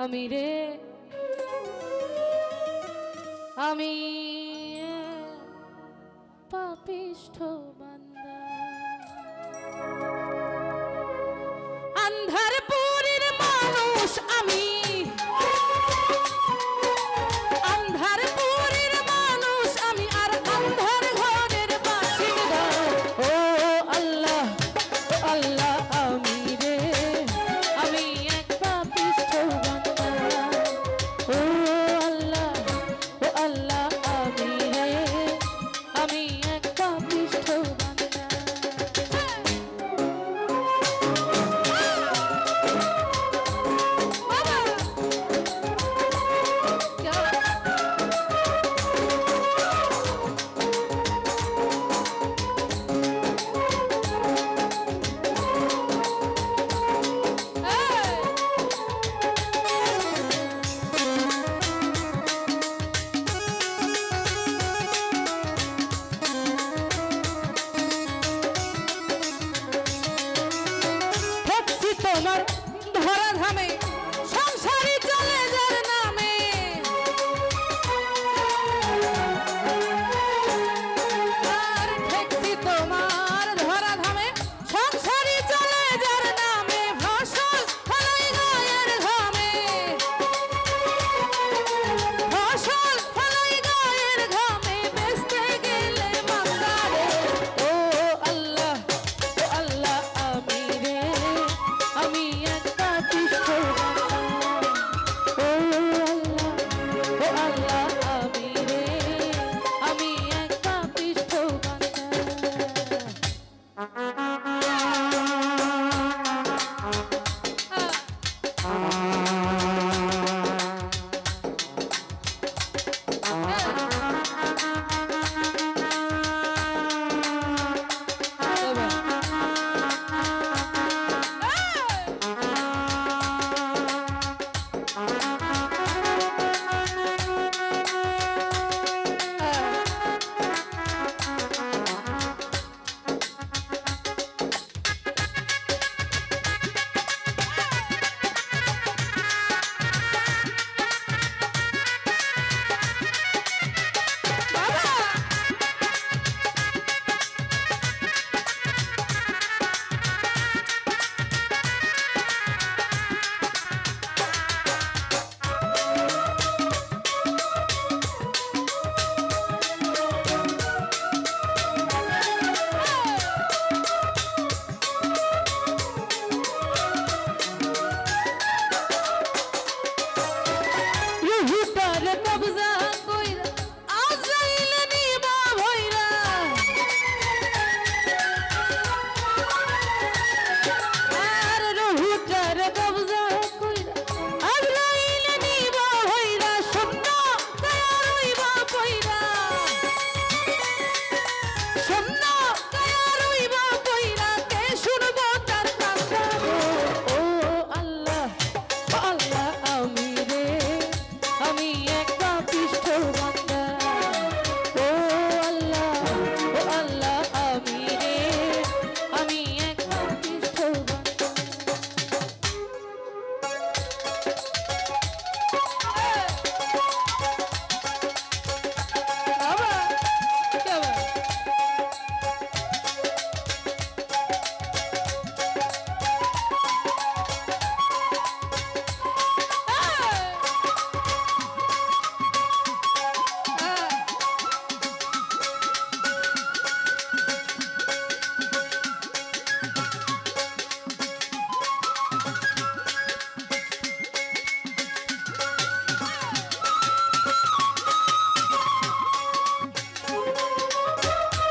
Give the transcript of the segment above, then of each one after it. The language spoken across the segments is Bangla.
আমি রে আমি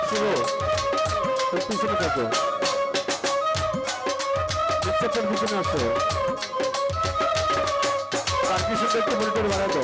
ছিল? তোর পিছনে থাকো পিছনে আসো। তার পিছনে একটু মনিটর বাড়াতো